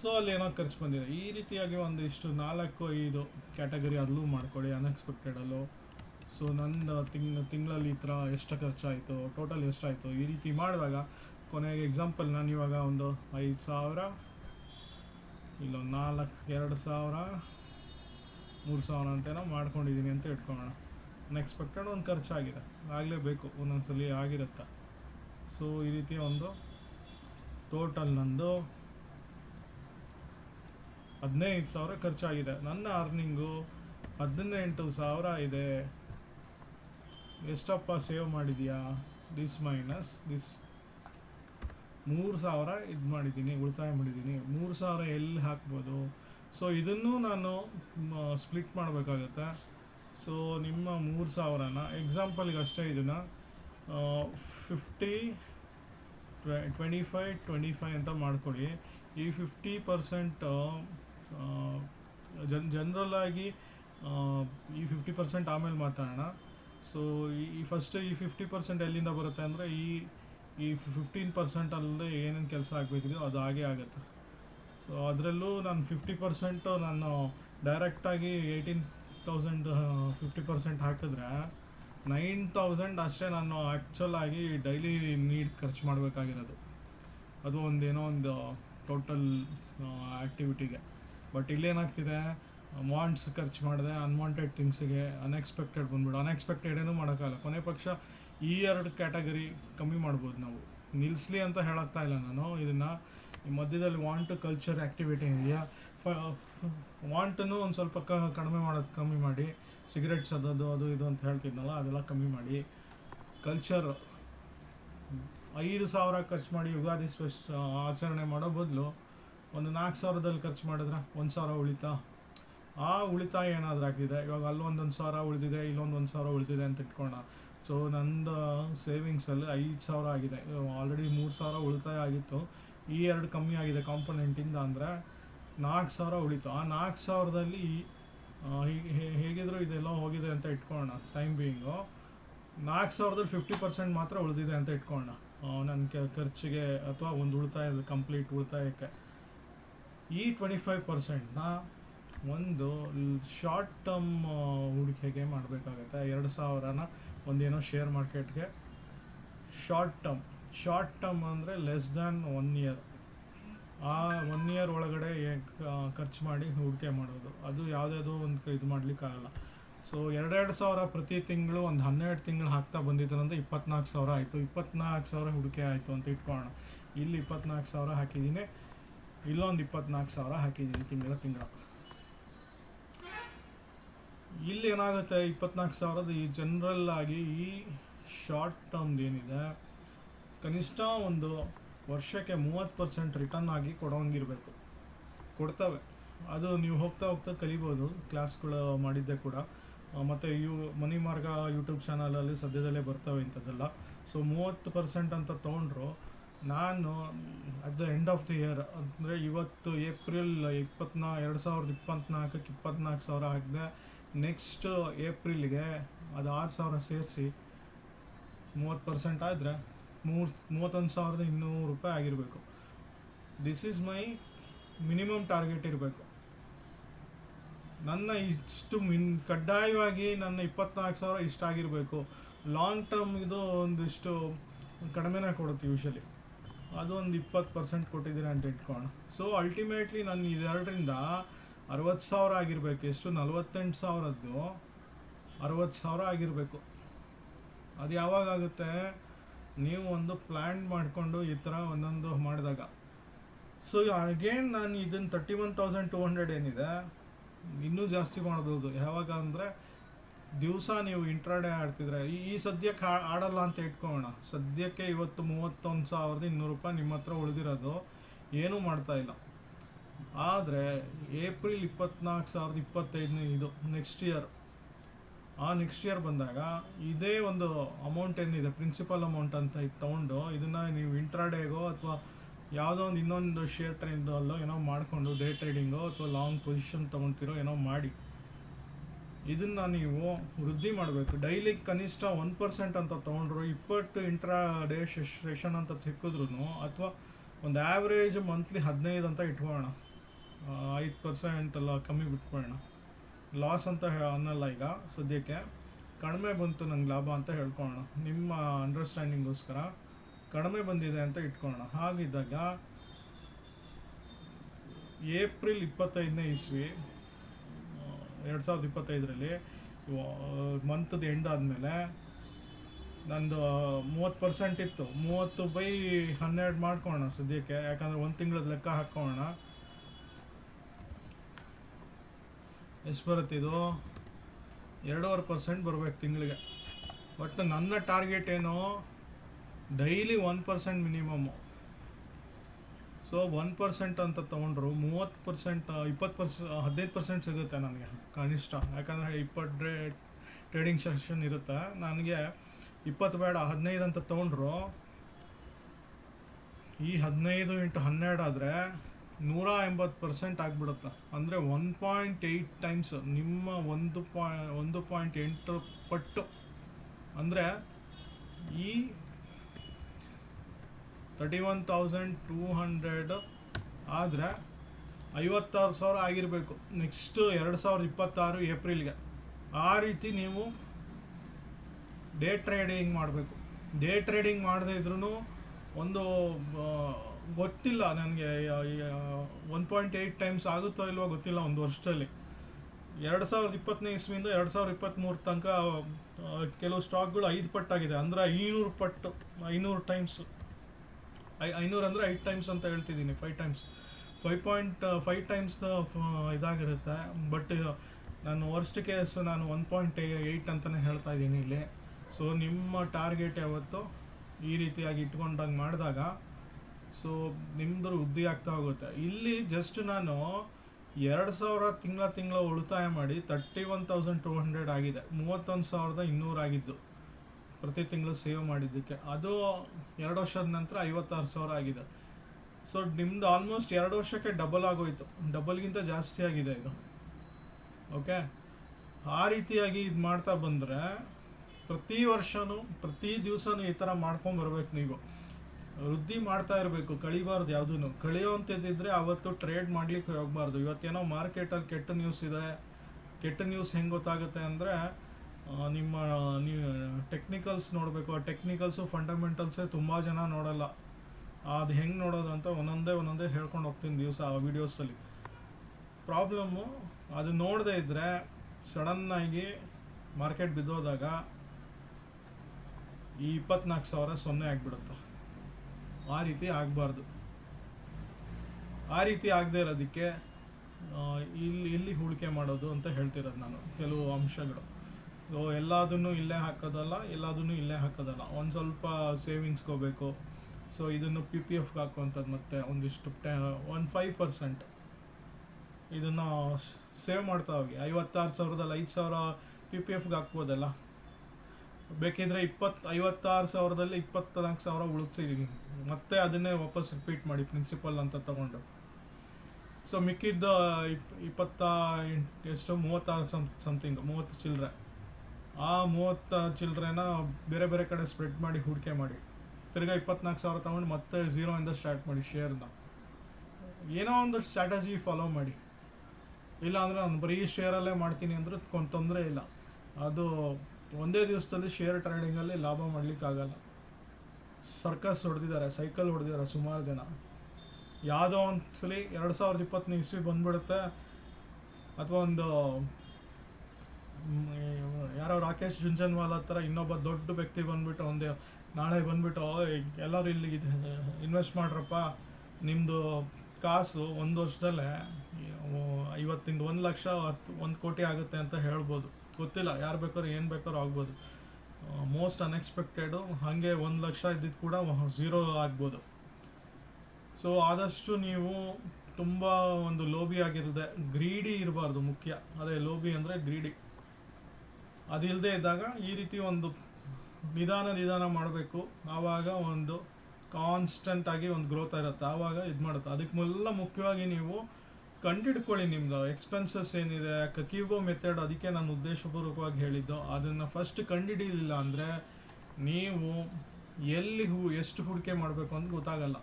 ಸೊ ಅಲ್ಲಿ ಏನೋ ಖರ್ಚು ಬಂದಿದೆ. ಈ ರೀತಿಯಾಗಿ ಒಂದಿಷ್ಟು ನಾಲ್ಕು, ಐದು ಕ್ಯಾಟಗರಿ ಅಲ್ಲೂ ಮಾಡ್ಕೊಳ್ಳಿ ಅನ್ಎಕ್ಸ್ಪೆಕ್ಟೆಡಲ್ಲೂ ಸೊ ನನ್ನ ತಿಂಗ್, ತಿಂಗಳಲ್ಲಿ ಈ ಥರ ಎಷ್ಟು ಖರ್ಚಾಯಿತು ಟೋಟಲ್ ಎಷ್ಟಾಯಿತು ಈ ರೀತಿ ಮಾಡಿದಾಗ, ಕೊನೆಗೆ ಎಕ್ಸಾಂಪಲ್ ನಾನು ಇವಾಗ ಒಂದು ಐದು ಸಾವಿರ, ಇಲ್ಲೊಂದು ನಾಲ್ಕು, ಎರಡು ಸಾವಿರ, ಮೂರು ಸಾವಿರ ಅಂತೇನೋ ಮಾಡ್ಕೊಂಡಿದ್ದೀನಿ ಅಂತ ಇಟ್ಕೊಳ್ಳೋಣ. ಅನ್ಎಕ್ಸ್ಪೆಕ್ಟೆಡ್ ಒಂದು ಖರ್ಚಾಗಿದೆ. ಆಗಲೇಬೇಕು, ಒಂದೊಂದ್ಸಲಿ ಆಗಿರುತ್ತೆ. ಸೊ ಈ ರೀತಿ ಒಂದು ಟೋಟಲ್ ನಂದು ಹದಿನೈದು ಸಾವಿರ ಖರ್ಚಾಗಿದೆ. ನನ್ನ ಅರ್ನಿಂಗು ಹದಿನೆಂಟು ಸಾವಿರ ಇದೆ. ಎಷ್ಟಪ್ಪ ಸೇವ್ ಮಾಡಿದೀಯಾ ದಿಸ್ ಮೈನಸ್ ದಿಸ್ ಮೂರು ಸಾವಿರ ಇದು ಮಾಡಿದ್ದೀನಿ, ಉಳಿತಾಯ ಮಾಡಿದ್ದೀನಿ. ಮೂರು ಸಾವಿರ ಎಲ್ಲಿ ಹಾಕ್ಬೋದು? ಸೊ ಇದನ್ನು ನಾನು ಸ್ಪ್ಲಿಟ್ ಮಾಡಬೇಕಾಗತ್ತೆ. ಸೊ ನಿಮ್ಮ ಮೂರು ಸಾವಿರನ ಎಕ್ಸಾಂಪಲ್ಗೆ ಅಷ್ಟೇ ಇದನ್ನು fifty twenty five twenty five ಅಂತ ಮಾಡ್ಕೊಳ್ಳಿ. ಈ ಫಿಫ್ಟಿ ಪರ್ಸೆಂಟ್ ಜನ್ ಜನರಲ್ ಆಗಿ ಈ ಫಿಫ್ಟಿ ಪರ್ಸೆಂಟ್ ಆಮೇಲೆ ಮಾತಾಡೋಣ. ಸೊ ಈ ಫಸ್ಟ್ ಈ ಫಿಫ್ಟಿ ಪರ್ಸೆಂಟ್ ಎಲ್ಲಿಂದ ಬರುತ್ತೆ ಅಂದರೆ, ಈ ಈ ಫಿಫ್ಟೀನ್ ಪರ್ಸೆಂಟ್ ಅಲ್ಲದೆ ಏನೇನು ಕೆಲಸ ಆಗಬೇಕಿದೆಯೋ ಅದು ಹಾಗೆ ಆಗುತ್ತೆ. ಸೊ ಅದರಲ್ಲೂ ನಾನು ಫಿಫ್ಟಿ ಪರ್ಸೆಂಟು ನಾನು ಡೈರೆಕ್ಟಾಗಿ ಏಯ್ಟೀನ್ ತೌಸಂಡ್ ಫಿಫ್ಟಿ ಪರ್ಸೆಂಟ್ ಹಾಕಿದ್ರೆ ನೈನ್ ತೌಸಂಡ್ ಅಷ್ಟೇ ನಾನು ಆ್ಯಕ್ಚುಲ್ ಆಗಿ ಡೈಲಿ ನೀಡ್ ಖರ್ಚು ಮಾಡಬೇಕಾಗಿರೋದು. ಅದು ಒಂದು ಏನೋ ಒಂದು ಟೋಟಲ್ ಆ್ಯಕ್ಟಿವಿಟಿಗೆ ಬಟ್ ಇಲ್ಲೇನಾಗ್ತಿದೆ? ವಾಂಟ್ಸ್ ಖರ್ಚು ಮಾಡಿದೆ ಅನ್ವಾಂಟೆಡ್ ಥಿಂಗ್ಸಿಗೆ ಅನ್ಎಕ್ಸ್ಪೆಕ್ಟೆಡ್ ಬಂದ್ಬಿಡು. ಅನ್ಎಕ್ಸ್ಪೆಕ್ಟೆಡ್ ಏನೂ ಮಾಡೋಕ್ಕಾಗಲ್ಲ. ಕೊನೆ ಪಕ್ಷ ಈ ಎರಡು ಕ್ಯಾಟಗರಿ ಕಮ್ಮಿ ಮಾಡ್ಬೋದು ನಾವು. ನಿಲ್ಲಿಸ್ಲಿ ಅಂತ ಹೇಳಕ್ತಾ ಇಲ್ಲ ನಾನು. ಇದನ್ನು ಮಧ್ಯದಲ್ಲಿ ವಾಂಟ್ ಕಲ್ಚರ್ ಆ್ಯಕ್ಟಿವಿಟಿ ಇದೆಯಾ ಫ ವಾಂಟನ್ನು ಒಂದು ಸ್ವಲ್ಪ ಕ, ಕಡಿಮೆ ಮಾಡೋದು ಕಮ್ಮಿ ಮಾಡಿ. ಸಿಗರೆಟ್ಸ್ ಅದದು ಅದು ಇದು ಅಂತ ಹೇಳ್ತಿದ್ನಲ್ಲ, ಅದೆಲ್ಲ ಕಮ್ಮಿ ಮಾಡಿ. ಕಲ್ಚರ್ ಐದು ಸಾವಿರ ಖರ್ಚು ಮಾಡಿ ಯುಗಾದಿ ಸ್ಪೆಷ್, ಆಚರಣೆ ಮಾಡೋ ಬದಲು ಒಂದು ನಾಲ್ಕು ಸಾವಿರದಲ್ಲಿ ಖರ್ಚು ಮಾಡಿದ್ರೆ ಒಂದು ಸಾವಿರ ಉಳಿತಾ? ಆ ಉಳಿತಾಯ ಏನಾದರೂ ಆಗಿದೆ ಇವಾಗ ಅಲ್ಲೊಂದೊಂದು ಸಾವಿರ ಉಳಿದಿದೆ, ಇಲ್ಲೊಂದು ಒಂದು ಸಾವಿರ ಉಳಿದಿದೆ ಅಂತ ಇಟ್ಕೊಳ್ಳೋಣ ಸೊ ನಂದು ಸೇವಿಂಗ್ಸಲ್ಲಿ ಐದು ಸಾವಿರ ಆಗಿದೆ. ಆಲ್ರೆಡಿ ಮೂರು ಸಾವಿರ ಉಳಿತಾಯ ಆಗಿತ್ತು. ಈ ಎರಡು ಕಮ್ಮಿ ಆಗಿದೆ ಕಾಂಪೊನೆಂಟಿಂದ ಅಂದರೆ ನಾಲ್ಕು ಸಾವಿರ ಉಳಿತು. ಆ ನಾಲ್ಕು ಸಾವಿರದಲ್ಲಿ ಹೇಗಿದ್ರು ಇದೆಲ್ಲ ಹೋಗಿದೆ ಅಂತ ಇಟ್ಕೊಳ್ಳೋಣ ಟೈಮ್ ಬೀಯಿಂಗು ನಾಲ್ಕು ಸಾವಿರದಲ್ಲಿ ಫಿಫ್ಟಿ ಪರ್ಸೆಂಟ್ ಮಾತ್ರ ಉಳಿದಿದೆ ಅಂತ ಇಟ್ಕೊಳ್ಳೋಣ ನನ್ನ ಖರ್ಚಿಗೆ ಅಥವಾ ಒಂದು ಉಳಿತಾಯದ ಕಂಪ್ಲೀಟ್ ಉಳಿತಾಯಕ್ಕೆ. ಈ ಟ್ವೆಂಟಿ ಫೈವ್ ಪರ್ಸೆಂಟ್ನ ಒಂದು ಶಾರ್ಟ್ ಟರ್ಮ್ ಹೂಡಿಕೆಗೆ ಮಾಡಬೇಕಾಗತ್ತೆ. ಎರಡು ಸಾವಿರನ ಒಂದೇನೋ ಶೇರ್ ಮಾರ್ಕೆಟ್ಗೆ ಶಾರ್ಟ್ ಟರ್ಮ್ ಶಾರ್ಟ್ ಟರ್ಮ್ ಅಂದರೆ ಲೆಸ್ ದ್ಯಾನ್ ಒನ್ ಇಯರ್ ಆ ಒನ್ ಇಯರ್ ಒಳಗಡೆ ಖರ್ಚು ಮಾಡಿ ಹೂಡಿಕೆ ಮಾಡೋದು. ಅದು ಯಾವುದ್ಯಾವುದೋ ಒಂದು ಇದು ಮಾಡ್ಲಿಕ್ಕಾಗಲ್ಲ. ಸೊ ಎರಡೆರಡು ಸಾವಿರ ಪ್ರತಿ ತಿಂಗಳು ಒಂದು ಹನ್ನೆರಡು ತಿಂಗಳು ಹಾಕ್ತಾ ಬಂದಿದ್ದರಂದ್ರೆ ಇಪ್ಪತ್ನಾಲ್ಕು ಸಾವಿರ ಆಯಿತು. ಇಪ್ಪತ್ನಾಲ್ಕು ಸಾವಿರ ಹೂಡಿಕೆ ಆಯಿತು ಅಂತ ಇಟ್ಕೊಳ್ಳೋಣ ಇಲ್ಲಿ ಇಪ್ಪತ್ನಾಲ್ಕು ಸಾವಿರ ಹಾಕಿದ್ದೀನಿ. ಇಲ್ಲೊಂದು ಇಪ್ಪತ್ನಾಲ್ಕು ಸಾವಿರ ಹಾಕಿದ್ದೀನಿ ತಿಂಗಳ ತಿಂಗಳ. ಇಲ್ಲಿ ಏನಾಗುತ್ತೆ ಇಪ್ಪತ್ನಾಲ್ಕು ಸಾವಿರದ ಈ ಜನರಲ್ ಆಗಿ ಈ ಶಾರ್ಟ್ ಟರ್ಮ್ದು ಏನಿದೆ, ಕನಿಷ್ಠ ಒಂದು ವರ್ಷಕ್ಕೆ ಮೂವತ್ತು ಪರ್ಸೆಂಟ್ ರಿಟರ್ನ್ ಆಗಿ ಕೊಡೋಂಗಿರಬೇಕು. ಕೊಡ್ತವೆ. ಅದು ನೀವು ಹೋಗ್ತಾ ಹೋಗ್ತಾ ಕಲಿಬೋದು ಕ್ಲಾಸ್ಗಳು ಮಾಡಿದ್ದೆ ಕೂಡ. ಮತ್ತು ಯು ಮನಿ ಮಾರ್ಗ ಯೂಟ್ಯೂಬ್ ಚಾನಲಲ್ಲಿ ಸದ್ಯದಲ್ಲೇ ಬರ್ತವೆ ಇಂಥದ್ದೆಲ್ಲ. ಸೊ ಮೂವತ್ತು ಪರ್ಸೆಂಟ್ ಅಂತ ತೊಗೊಂಡ್ರು ನಾನು at the end of the year ಅಂದರೆ ಇವತ್ತು ಏಪ್ರಿಲ್ ಇಪ್ಪತ್ನಾ, ಎರಡು ಸಾವಿರದ ಇಪ್ಪತ್ನಾಲ್ಕಕ್ಕೆ ಇಪ್ಪತ್ನಾಲ್ಕು ಸಾವಿರ ಹಾಕಿದೆ ನೆಕ್ಸ್ಟ್ ಏಪ್ರಿಲ್ಗೆ ಅದು ಆರು ಸಾವಿರ ಸೇರಿಸಿ ಮೂವತ್ತು ಪರ್ಸೆಂಟ್ ಆದರೆ ಮೂರು, ಮೂವತ್ತೊಂದು ಸಾವಿರದ ಇನ್ನೂರು ರೂಪಾಯಿ ಆಗಿರಬೇಕು. This is my minimum target ಇರಬೇಕು. ನನ್ನ ಇಷ್ಟು ಮಿನ್, ಕಡ್ಡಾಯವಾಗಿ ನನ್ನ ಇಪ್ಪತ್ನಾಲ್ಕು ಸಾವಿರ ಇಷ್ಟ ಆಗಿರಬೇಕು ಲಾಂಗ್ ಟರ್ಮ್ ಇದು ಒಂದಿಷ್ಟು ಕಡಿಮೆನೇ ಕೊಡುತ್ತೆ ಯೂಶಲಿ ಅದು ಒಂದು ಇಪ್ಪತ್ತು ಪರ್ಸೆಂಟ್ ಕೊಟ್ಟಿದ್ದೀರ ಅಂತ ಇಟ್ಕೊಂಡು. ಸೊ ಅಲ್ಟಿಮೇಟ್ಲಿ ನಾನು ಇದೆರಡರಿಂದ ಅರವತ್ತು ಸಾವಿರ ಆಗಿರಬೇಕು. ಎಷ್ಟು? ನಲವತ್ತೆಂಟು ಸಾವಿರದ್ದು. ಅರವತ್ತು ಸಾವಿರ ಆಗಿರಬೇಕು. ಅದು ಯಾವಾಗ ಆಗುತ್ತೆ? ನೀವು ಒಂದು ಪ್ಲ್ಯಾನ್ ಮಾಡಿಕೊಂಡು ಈ ಥರ ಒಂದೊಂದು ಮಾಡಿದಾಗ. ಸೊ ಅಗೇನ್ ನಾನು ಇದನ್ನು thirty one thousand two hundred ಏನಿದೆ? ಇನ್ನೂ ಜಾಸ್ತಿ ಮಾಡ್ಬೋದು. ಯಾವಾಗ ಅಂದರೆ ದಿವಸ ನೀವು ಇಂಟ್ರಾಡೇ ಆಡ್ತಿದ್ರೆ, ಈ ಸದ್ಯಕ್ಕೆ ಆಡಲ್ಲ ಅಂತ ಇಟ್ಕೊಳ್ಳೋಣ ಸದ್ಯಕ್ಕೆ ಇವತ್ತು ಮೂವತ್ತೊಂದು ಸಾವಿರದ ಇನ್ನೂರು ರೂಪಾಯಿ ನಿಮ್ಮ ಹತ್ರ ಉಳಿದಿರೋದು, ಏನೂ ಮಾಡ್ತಾ ಇಲ್ಲ. ಆದರೆ, ಏಪ್ರಿಲ್ ಇಪ್ಪತ್ನಾಲ್ಕು ಸಾವಿರದ ಇಪ್ಪತ್ತೈದನೇ ಇದು ನೆಕ್ಸ್ಟ್ ಇಯರ್ ಆ ನೆಕ್ಸ್ಟ್ ಇಯರ್ ಬಂದಾಗ, ಇದೇ ಒಂದು ಅಮೌಂಟ್ ಏನಿದೆ ಪ್ರಿನ್ಸಿಪಲ್ ಅಮೌಂಟ್ ಅಂತ ಇದು ತೊಗೊಂಡು, ಇದನ್ನು ನೀವು ಇಂಟ್ರಾಡೇಗೋ ಅಥವಾ ಯಾವುದೋ ಒಂದು ಇನ್ನೊಂದು ಶೇರ್ ಅಲ್ಲೋ ಏನೋ ಮಾಡಿಕೊಂಡು ಡೇ ಟ್ರೇಡಿಂಗೋ ಅಥವಾ ಲಾಂಗ್ ಪೊಸಿಷನ್ ತೊಗೊಳ್ತಿರೋ ಏನೋ ಮಾಡಿ. ಇದನ್ನು ನೀವು ವೃದ್ಧಿ ಮಾಡಬೇಕು. ಡೈಲಿ ಕನಿಷ್ಠ ಒನ್ ಪರ್ಸೆಂಟ್ ಅಂತ ತೊಗೊಂಡ್ರು, ಇಪ್ಪತ್ತು ಇಂಟ್ರಾ ಡೇ ಸೆಷನ್ ಅಂತ ಸಿಕ್ಕಿದ್ರು ಅಥವಾ ಒಂದು ಆ್ಯಾವ್ರೇಜ್ ಮಂತ್ಲಿ ಹದಿನೈದು ಅಂತ ಇಟ್ಕೊಳ್ಳೋಣ ಐದು ಪರ್ಸೆಂಟ್ ಎಲ್ಲ ಕಮ್ಮಿ ಬಿಟ್ಕೊಳ್ಳೋಣ ಲಾಸ್ ಅಂತ ಅನ್ನಲ್ಲ ಈಗ ಸದ್ಯಕ್ಕೆ. ಕಡಿಮೆ ಬಂತು ನಂಗೆ ಲಾಭ ಅಂತ ಹೇಳ್ಕೊಳ್ಳೋಣ ನಿಮ್ಮ ಅಂಡರ್ಸ್ಟ್ಯಾಂಡಿಂಗೋಸ್ಕರ ಕಡಿಮೆ ಬಂದಿದೆ ಅಂತ ಇಟ್ಕೊಳ್ಳೋಣ ಹಾಗಿದ್ದಾಗ ಏಪ್ರಿಲ್ ಇಪ್ಪತ್ತೈದನೇ ಇಸ್ವಿ ಎರಡು ಸಾವಿರದ ಇಪ್ಪತ್ತೈದರಲ್ಲಿ ಮಂತದ ಎಂಡ್ ಆದಮೇಲೆ ನಂದು ಮೂವತ್ತು ಪರ್ಸೆಂಟ್ ಇತ್ತು. ಮೂವತ್ತು ಬೈ ಹನ್ನೆರಡು ಮಾಡ್ಕೊಳ್ಳೋಣ ಸದ್ಯಕ್ಕೆ. ಯಾಕಂದರೆ ಒಂದು ತಿಂಗಳದ ಲೆಕ್ಕ ಹಾಕ್ಕೊಳ್ಳೋಣ. ಎಷ್ಟು ಬರುತ್ತೆ ಇದು? ಎರಡೂವರೆ ಪರ್ಸೆಂಟ್ ಬರಬೇಕು ತಿಂಗಳಿಗೆ. ಬಟ್ ನನ್ನ ಟಾರ್ಗೆಟ್ ಏನು? Daily one percent minimum so one percent ಅಂತ ತೊಗೊಂಡ್ರು, ಮೂವತ್ತು ಪರ್ಸೆಂಟ್ ಇಪ್ಪತ್ತು ಪರ್ಸ್ ಹದಿನೈದು ಪರ್ಸೆಂಟ್ ಸಿಗುತ್ತೆ ನನಗೆ, ಕನಿಷ್ಠ. ಯಾಕಂದರೆ ಇಪ್ಪತ್ತು ಡ್ರೇ ಟ್ರೇಡಿಂಗ್ ಸೆಷನ್ ಇರುತ್ತೆ. ನನಗೆ ಇಪ್ಪತ್ತು ಬೇಡ, ಹದಿನೈದು ಅಂತ ತೊಗೊಂಡ್ರು. ಈ ಹದಿನೈದು ಇಂಟು ಹನ್ನೆರಡು ಆದರೆ ನೂರ ಎಂಬತ್ತು ಪರ್ಸೆಂಟ್ ಆಗಿಬಿಡುತ್ತೆ. ಅಂದರೆ ಒನ್ ಪಾಯಿಂಟ್ ಏಯ್ಟ್ ಟೈಮ್ಸ್ ನಿಮ್ಮ ಒಂದು ಪಾಯ್ ಒಂದು ಪಾಯಿಂಟ್ ಎಂಟು ಪಟ್ಟು. ಅಂದರೆ ಈ thirty one thousand two hundred ಆದರೆ ಐವತ್ತಾರು ಸಾವಿರ ಆಗಿರಬೇಕು. ನೆಕ್ಸ್ಟ್ ಎರಡು ಸಾವಿರದ ಇಪ್ಪತ್ತಾರು ಏಪ್ರಿಲ್ಗೆ. ಆ ರೀತಿ ನೀವು ಡೇ ಟ್ರೇಡಿಂಗ್ ಮಾಡಬೇಕು. ಡೇ ಟ್ರೇಡಿಂಗ್ ಮಾಡದೇ ಇದ್ರೂ ಒಂದು ಗೊತ್ತಿಲ್ಲ ನನಗೆ ಒನ್ ಪಾಯಿಂಟ್ ಏಯ್ಟ್ ಟೈಮ್ಸ್ ಆಗುತ್ತೋ ಇಲ್ವೋ ಗೊತ್ತಿಲ್ಲ ಒಂದು ವರ್ಷದಲ್ಲಿ. ಎರಡು ಸಾವಿರದ ಇಪ್ಪತ್ತನೇ ಇಸ್ವಿಯಿಂದ ಎರಡು ಸಾವಿರದ ಇಪ್ಪತ್ತ್ಮೂರು ತನಕ ಕೆಲವು ಸ್ಟಾಕ್ಗಳು ಐದು ಪಟ್ಟಾಗಿದೆ ಅಂದರೆ ಐನೂರು ಪಟ್ಟು, ಐನೂರು ಟೈಮ್ಸ್ ಐ ಐನೂರು ಅಂದರೆ ಐದು ಟೈಮ್ಸ್ ಅಂತ ಹೇಳ್ತಿದ್ದೀನಿ five times five point five times ಇದಾಗಿರುತ್ತೆ. ಬಟ್ ನಾನು ವರ್ಸ್ಟ್ ಕೇಸ್ ನಾನು ಒನ್ ಪಾಯಿಂಟ್ ಏಯ್ಟ್ ಅಂತಲೇ ಹೇಳ್ತಾ ಇದ್ದೀನಿ ಇಲ್ಲಿ. ಸೊ ನಿಮ್ಮ ಟಾರ್ಗೆಟ್ ಯಾವತ್ತು ಈ ರೀತಿಯಾಗಿ ಇಟ್ಕೊಂಡಂಗೆ ಮಾಡಿದಾಗ ಸೊ ನಿಮ್ಮದು ವೃದ್ಧಿ ಆಗ್ತಾ ಹೋಗುತ್ತೆ. ಇಲ್ಲಿ ಜಸ್ಟ್ ನಾನು ಎರಡು ಸಾವಿರ ತಿಂಗಳ ತಿಂಗಳ ಉಳಿತಾಯ ಮಾಡಿ thirty one thousand two hundred ಆಗಿದೆ. ಮೂವತ್ತೊಂದು ಸಾವಿರದ ಇನ್ನೂರು ಆಗಿದ್ದು. ಪ್ರತಿ ತಿಂಗಳು ಸೇವ್ ಮಾಡಿದ್ದಕ್ಕೆ. ಅದು ಎರಡು ವರ್ಷದ ನಂತರ ಐವತ್ತಾರು ಸಾವಿರ ಆಗಿದೆ. ಸೊ ನಿಮ್ದು ಆಲ್ಮೋಸ್ಟ್ ಎರಡು ವರ್ಷಕ್ಕೆ ಡಬಲ್ ಆಗೋಯ್ತು. ಡಬಲ್ಗಿಂತ ಜಾಸ್ತಿ ಆಗಿದೆ ಇದು. ಓಕೆ ಆ ರೀತಿಯಾಗಿ ಇದು ಮಾಡ್ತಾ ಬಂದರೆ ಪ್ರತಿ ವರ್ಷವೂ ಪ್ರತಿ ದಿವಸನೂ ಈ ಥರ ಮಾಡ್ಕೊಂಬರ್ಬೇಕು ನೀವು. ವೃದ್ಧಿ ಮಾಡ್ತಾ ಇರಬೇಕು, ಕಳಿಬಾರ್ದು ಯಾವುದೂ ಕಳಿಯೋವಂಥದ್ದಿದ್ರೆ ಅವತ್ತು ಟ್ರೇಡ್ ಮಾಡ್ಲಿಕ್ಕೆ ಹೋಗಬಾರ್ದು. ಇವತ್ತೇನೋ ಮಾರ್ಕೆಟಲ್ಲಿ ಕೆಟ್ಟ ನ್ಯೂಸ್ ಇದೆ. ಕೆಟ್ಟ ನ್ಯೂಸ್ ಹೆಂಗೆ ಗೊತ್ತಾಗುತ್ತೆ ಅಂದರೆ ನಿಮ್ಮ, ನೀವು ಟೆಕ್ನಿಕಲ್ಸ್ ನೋಡಬೇಕು. ಆ ಟೆಕ್ನಿಕಲ್ಸು ಫಂಡಮೆಂಟಲ್ಸೇ ತುಂಬ ಜನ ನೋಡಲ್ಲ. ಅದು ಹೆಂಗೆ ನೋಡೋದು ಅಂತ ಒಂದೊಂದೇ ಒಂದೊಂದೇ ಹೇಳ್ಕೊಂಡು ಹೋಗ್ತೀನಿ ದಿವಸ ಆ ವೀಡಿಯೋಸಲ್ಲಿ ಪ್ರಾಬ್ಲಮ್ಮು ಅದು ನೋಡದೇ ಇದ್ದರೆ ಸಡನ್ನಾಗಿ ಮಾರ್ಕೆಟ್ ಬಿದ್ದೋದಾಗ ಈ ಇಪ್ಪತ್ನಾಲ್ಕು ಸಾವಿರ ಸೊನ್ನೆ ಆಗಿಬಿಡುತ್ತೆ. ಆ ರೀತಿ ಆಗಬಾರ್ದು. ಆ ರೀತಿ ಆಗದೆ ಇರೋದಕ್ಕೆ ಇಲ್ಲಿ ಇಲ್ಲಿ ಹೂಡಿಕೆ ಮಾಡೋದು ಅಂತ ಹೇಳ್ತಿರೋದು ನಾನು. ಕೆಲವು ಅಂಶಗಳು. ಎಲ್ಲದನ್ನು ಇಲ್ಲೇ ಹಾಕೋದಲ್ಲ, ಎಲ್ಲದನ್ನು ಇಲ್ಲೇ ಹಾಕೋದಲ್ಲ. ಒಂದು ಸ್ವಲ್ಪ ಸೇವಿಂಗ್ಸ್ ಹೋಗಬೇಕು ಸೊ ಇದನ್ನು ಪಿ ಪಿ ಎಫ್ಗೆ ಹಾಕುವಂಥದ್ದು ಮತ್ತೆ ಒಂದಿಷ್ಟು ಒನ್ ಫೈವ್ ಪರ್ಸೆಂಟ್ ಇದನ್ನು ಸೇವ್ ಮಾಡ್ತಾ ಹೋಗಿ. ಐವತ್ತಾರು ಸಾವಿರದಲ್ಲಿ, ಐದು ಸಾವಿರ ಪಿ ಪಿ ಎಫ್ಗೆ ಹಾಕ್ಬೋದಲ್ಲ? ಬೇಕಿದ್ರೆ ಇಪ್ಪತ್ತು ಐವತ್ತಾರು ಸಾವಿರದಲ್ಲಿ ಇಪ್ಪತ್ತ್ನಾಲ್ಕು ಸಾವಿರ ಉಳಿಸಿ ಮತ್ತೆ ಅದನ್ನೇ ವಾಪಸ್ ರಿಪೀಟ್ ಮಾಡಿ ಪ್ರಿನ್ಸಿಪಲ್ ಅಂತ ತಗೊಂಡು. ಸೊ ಮಿಕ್ಕಿದ್ದು ಇಪ್, ಇಪ್ಪತ್ತ ಎಂಟ್- ಎಷ್ಟು ಮೂವತ್ತಾರು ಸಮ್ ಸಮಥಿಂಗ್ ಮೂವತ್ತು ಚಿಲ್ಲರೆ ಆ ಮೂವತ್ತು ಚಿಲ್ಲರೆನ ಬೇರೆ ಬೇರೆ ಕಡೆ ಸ್ಪ್ರೆಡ್ ಮಾಡಿ ಹೂಡಿಕೆ ಮಾಡಿ. ತಿರ್ಗಾ ಇಪ್ಪತ್ನಾಲ್ಕು ಸಾವಿರ ತಗೊಂಡು ಮತ್ತೆ ಝೀರೋಯಿಂದ ಸ್ಟಾರ್ಟ್ ಮಾಡಿ ಶೇರ್ನ ಏನೋ ಒಂದು ಸ್ಟ್ರಾಟಜಿ ಫಾಲೋ ಮಾಡಿ. ಇಲ್ಲ ಅಂದರೆ ನಾನು ಬರೀ ಶೇರಲ್ಲೇ ಮಾಡ್ತೀನಿ ಅಂದ್ರೆ ತೊಂದರೆ ಇಲ್ಲ. ಅದು ಒಂದೇ ದಿವಸದಲ್ಲಿ ಶೇರ್ ಟ್ರೇಡಿಂಗಲ್ಲಿ ಲಾಭ ಮಾಡಲಿಕ್ಕಾಗಲ್ಲ. ಸರ್ಕಸ್ ಹೊಡೆದಿದ್ದಾರೆ ಸೈಕಲ್ ಹೊಡೆದಿದ್ದಾರೆ ಸುಮಾರು ಜನ. ಯಾವುದೋ ಒಂದು ಸಲ ಎರಡು ಸಾವಿರದ ಇಪ್ಪತ್ತನೇ ಇಸ್ವಿ ಬಂದ್ಬಿಡುತ್ತೆ. ಅಥವಾ ಒಂದು ಯಾರೋ ರಾಕೇಶ್ ಜುಂಜನ್ವಾಲ ಹತ್ರ ಇನ್ನೊಬ್ಬ ದೊಡ್ಡ ವ್ಯಕ್ತಿ ಬಂದ್ಬಿಟ್ಟು ಒಂದು, ನಾಳೆ ಬಂದ್ಬಿಟ್ಟು ಎಲ್ಲರೂ ಇಲ್ಲಿ ಇನ್ವೆಸ್ಟ್ ಮಾಡ್ರಪ್ಪ. ನಿಮ್ಮದು ಕಾಸು ಒಂದು ವರ್ಷದಲ್ಲೇ ಇವತ್ತಿಂದ ಒಂದು ಲಕ್ಷ ಹತ್ತು, ಒಂದು ಕೋಟಿ ಆಗುತ್ತೆ ಅಂತ ಹೇಳ್ಬೋದು. ಗೊತ್ತಿಲ್ಲ, ಯಾರು ಬೇಕಾದ್ರು, ಏನು ಬೇಕಾದ್ರು ಆಗ್ಬೋದು. ಮೋಸ್ಟ್ ಅನ್ಎಕ್ಸ್ಪೆಕ್ಟೆಡು, ಹಾಗೆ ಒಂದು ಲಕ್ಷ ಇದ್ದಿದ್ದು ಕೂಡ ಝೀರೋ ಆಗ್ಬೋದು. ಸೊ, ಆದಷ್ಟು ನೀವು ತುಂಬ ಒಂದು ಲೋಬಿ ಆಗಿರದೆ, ಗ್ರೀಡಿ ಇರಬಾರ್ದು ಮುಖ್ಯ. ಅದೇ ಲೋಬಿ ಅಂದರೆ ಗ್ರೀಡಿ. ಅದಿಲ್ಲದೆ ಇದ್ದಾಗ ಈ ರೀತಿ ಒಂದು ನಿಧಾನ ನಿಧಾನ ಮಾಡಬೇಕು. ಆವಾಗ ಒಂದು ಕಾನ್ಸ್ಟೆಂಟ್ ಆಗಿ ಒಂದು ಗ್ರೋತ್ ಇರುತ್ತೆ. ಆವಾಗ ಇದು ಮಾಡುತ್ತೆ. ಅದಕ್ಕೆ ಮೊದಲ ಮುಖ್ಯವಾಗಿ ನೀವು ಕಂಡಿಡ್ಕೊಳ್ಳಿ ನಿಮ್ದು ಎಕ್ಸ್ಪೆನ್ಸಸ್ ಏನಿದೆ ಕಕೀಬೋ ಮೆಥಡ್ ಅದಕ್ಕೆ ನಾನು ಉದ್ದೇಶಪೂರ್ವಕವಾಗಿ ಹೇಳಿದ್ದು, ಅದನ್ನು ಫಸ್ಟ್ ಕಂಡಿಡಿಲಿಲ್ಲ ಅಂದರೆ ನೀವು ಎಲ್ಲಿ ಹೂ, ಎಷ್ಟು ಹೂಡಿಕೆ ಮಾಡಬೇಕು ಅಂತ ಗೊತ್ತಾಗಲ್ಲ.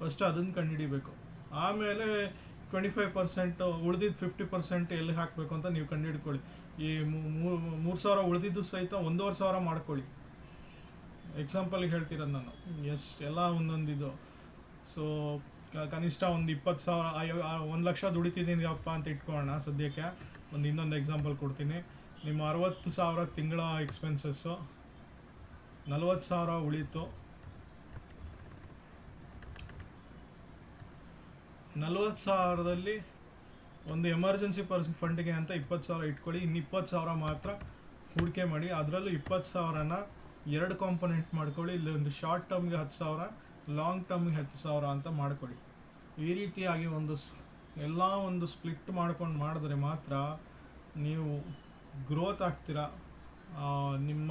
ಫಸ್ಟ್ ಅದನ್ನು ಕಂಡುಹಿಡಿಬೇಕು ಆಮೇಲೆ ಟ್ವೆಂಟಿ ಫೈವ್ ಪರ್ಸೆಂಟ್ ಉಳಿದಿದ್ದು ಫಿಫ್ಟಿ ಪರ್ಸೆಂಟ್ ಎಲ್ಲಿ ಹಾಕಬೇಕು ಅಂತ ನೀವು ಕಂಡುಹಿಡ್ಕೊಳ್ಳಿ ಈ ಮೂರು ಸಾವಿರ ಉಳಿದಿದ್ದು ಸಹಿತ ಒಂದೂವರೆ ಸಾವಿರ ಮಾಡ್ಕೊಳ್ಳಿ. ಎಕ್ಸಾಂಪಲ್ಗೆ ಹೇಳ್ತಿರೋದು ನಾನು. ಎಸ್ ಎಲ್ಲ ಒಂದೊಂದು ಇದು. ಸೊ ಕನಿಷ್ಠ ಒಂದು ಇಪ್ಪತ್ತು ಸಾವಿರ ಒಂದು ಲಕ್ಷ ದುಡಿತಿದ್ದೀನಿ ಅಪ್ಪ ಅಂತ ಇಟ್ಕೊಳ್ಳೋಣ ಸದ್ಯಕ್ಕೆ. ಒಂದು ಇನ್ನೊಂದು ಎಕ್ಸಾಂಪಲ್ ಕೊಡ್ತೀನಿ. ನಿಮ್ಮ ಅರವತ್ತು ಸಾವಿರ ತಿಂಗಳ ಎಕ್ಸ್ಪೆನ್ಸಸ್ಸು ನಲ್ವತ್ತು ಸಾವಿರ ಉಳೀತು. ನಲ್ವತ್ತು ಸಾವಿರದಲ್ಲಿ ಒಂದು ಎಮರ್ಜೆನ್ಸಿ ಪರ್ಸ್ ಫಂಡ್ಗೆ ಅಂತ ಇಪ್ಪತ್ತು ಸಾವಿರ ಇಟ್ಕೊಳ್ಳಿ, ಇನ್ನು ಇಪ್ಪತ್ತು ಸಾವಿರ ಮಾತ್ರ ಹೂಡಿಕೆ ಮಾಡಿ, ಅದರಲ್ಲೂ ಇಪ್ಪತ್ತು ಸಾವಿರನ ಎರಡು ಕಾಂಪೊನೆಂಟ್ ಮಾಡ್ಕೊಳ್ಳಿ, ಇಲ್ಲಿ ಒಂದು ಶಾರ್ಟ್ ಟರ್ಮ್ಗೆ ಹತ್ತು ಸಾವಿರ ಲಾಂಗ್ ಟರ್ಮ್ಗೆ ಹತ್ತು ಸಾವಿರ ಅಂತ ಮಾಡ್ಕೊಳ್ಳಿ. ಈ ರೀತಿಯಾಗಿ ಒಂದು ಎಲ್ಲ ಒಂದು ಸ್ಪ್ಲಿಟ್ ಮಾಡ್ಕೊಂಡು ಮಾಡಿದ್ರೆ ಮಾತ್ರ ನೀವು ಗ್ರೋತ್ ಆಗ್ತೀರಾ? ನಿಮ್ಮ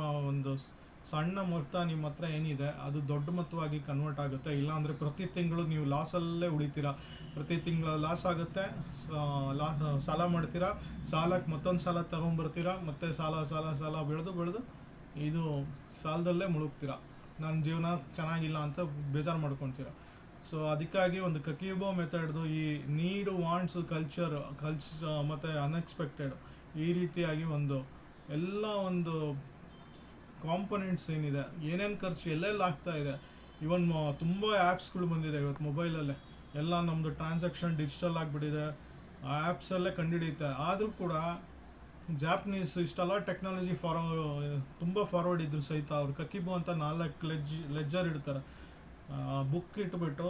ಸಣ್ಣ ಮೊತ್ತ ನಿಮ್ಮ ಹತ್ರ ಏನಿದೆ, ಅದು ದೊಡ್ಡ ಮೊತ್ತವಾಗಿ ಕನ್ವರ್ಟ್ ಆಗುತ್ತೆ. ಇಲ್ಲಾಂದರೆ ಪ್ರತಿ ತಿಂಗಳು ನೀವು ಲಾಸಲ್ಲೇ ಉಳಿತೀರಾ. ಪ್ರತಿ ತಿಂಗಳು ಲಾಸ್ ಆಗುತ್ತೆ ಲಾ, ಸಾಲ ಮಾಡ್ತೀರಾ ಸಾಲಕ್ಕೆ ಮತ್ತೊಂದು ಸಾಲ ತಗೊಂಬರ್ತೀರಾ, ಮತ್ತೆ ಸಾಲ ಸಾಲ ಸಾಲ ಬೆಳೆದು ಬೆಳೆದು ಇದು ಸಾಲದಲ್ಲೇ ಮುಳುಗ್ತೀರಾ. ನನ್ನ ಜೀವನ ಚೆನ್ನಾಗಿಲ್ಲ ಅಂತ ಬೇಜಾರು ಮಾಡ್ಕೊತೀರ. ಸೊ ಅದಕ್ಕಾಗಿ ಒಂದು ಕಕೀಬೋ ಮೆಥಡ್ದು ಈ ನೀಡು ವಾಂಟ್ಸ್ ಕಲ್ಚರ್ ಕಲ್ಚ್ ಮತ್ತು ಅನ್ಎಕ್ಸ್ಪೆಕ್ಟೆಡ್ ಈ ರೀತಿಯಾಗಿ ಒಂದು ಎಲ್ಲ ಒಂದು ಕಾಂಪೊನೆಂಟ್ಸ್ ಏನಿದೆ, ಏನೇನು ಖರ್ಚು, ಎಲ್ಲೆಲ್ಲಿ ಆಗ್ತಾ ಇದೆ ಇವನ್ ತುಂಬ ಆ್ಯಪ್ಸ್ಗಳು ಬಂದಿದೆ ಇವತ್ತು ಮೊಬೈಲಲ್ಲೇ ಎಲ್ಲ ನಮ್ಮದು ಟ್ರಾನ್ಸಾಕ್ಷನ್ ಡಿಜಿಟಲ್ ಆಗಿಬಿಟ್ಟಿದೆ. ಆ ಆ್ಯಪ್ಸಲ್ಲೇ ಕಂಡುಹಿಡಿಯುತ್ತೆ. ಆದರೂ ಕೂಡ ಜಾಪನೀಸ್ ಇಷ್ಟೆಲ್ಲ ಟೆಕ್ನಾಲಜಿ ಫಾರೋ ತುಂಬ ಫಾರ್ವರ್ಡ್ ಇದ್ರು ಸಹಿತ ಅವ್ರು ಕಕಿಬು ಅಂತ ನಾಲ್ಕು ಲೆಜ್ ಲೆಜ್ಜರ್ ಇಡ್ತಾರೆ. ಬುಕ್ ಇಟ್ಬಿಟ್ಟು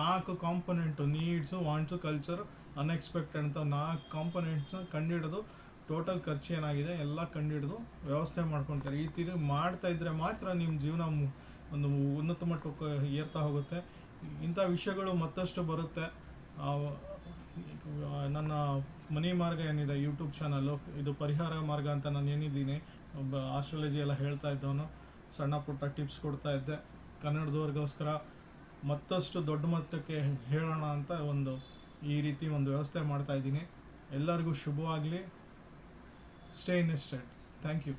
ನಾಲ್ಕು component needs wants culture unexpected ಅಂತ ನಾಲ್ಕು ಕಾಂಪೊನೆಂಟ್ಸ್ನ ಕಂಡುಹಿಡಿದು ಟೋಟಲ್ ಖರ್ಚು ಏನಾಗಿದೆ, ಎಲ್ಲ ಕಂಡುಹಿಡಿದು ವ್ಯವಸ್ಥೆ ಮಾಡ್ಕೊತಾರೆ. ಈ ತೀರಿ ಮಾಡ್ತಾ ಇದ್ರೆ ಮಾತ್ರ ನಿಮ್ಮ ಜೀವನ ಒಂದು ಉನ್ನತ ಮಟ್ಟಕ್ಕೆ ಏರ್ತಾ ಹೋಗುತ್ತೆ. ಇಂಥ ವಿಷಯಗಳು ಮತ್ತಷ್ಟು ಬರುತ್ತೆ. ನನ್ನ ಮನಿ ಮಾರ್ಗ ಏನಿದೆ ಯೂಟ್ಯೂಬ್ ಚಾನಲ್ಲು ಇದು ಪರಿಹಾರ ಮಾರ್ಗ ಅಂತ ನಾನು ಏನಿದ್ದೀನಿ, ಒಬ್ಬ ಆಸ್ಟ್ರಾಲಜಿ ಎಲ್ಲ ಹೇಳ್ತಾ ಇದ್ದವನು, ಸಣ್ಣ ಪುಟ್ಟ ಟಿಪ್ಸ್ ಕೊಡ್ತಾ ಇದ್ದೆ. ಕನ್ನಡದವ್ರಿಗೋಸ್ಕರ ಮತ್ತಷ್ಟು ದೊಡ್ಡ ಮಟ್ಟಕ್ಕೆ ಹೇಳೋಣ ಅಂತ ಒಂದು ಈ ರೀತಿ ಒಂದು ವ್ಯವಸ್ಥೆ ಮಾಡ್ತಾ ಇದ್ದೀನಿ. ಎಲ್ಲರಿಗೂ ಶುಭವಾಗಲಿ. stay in invested thank you.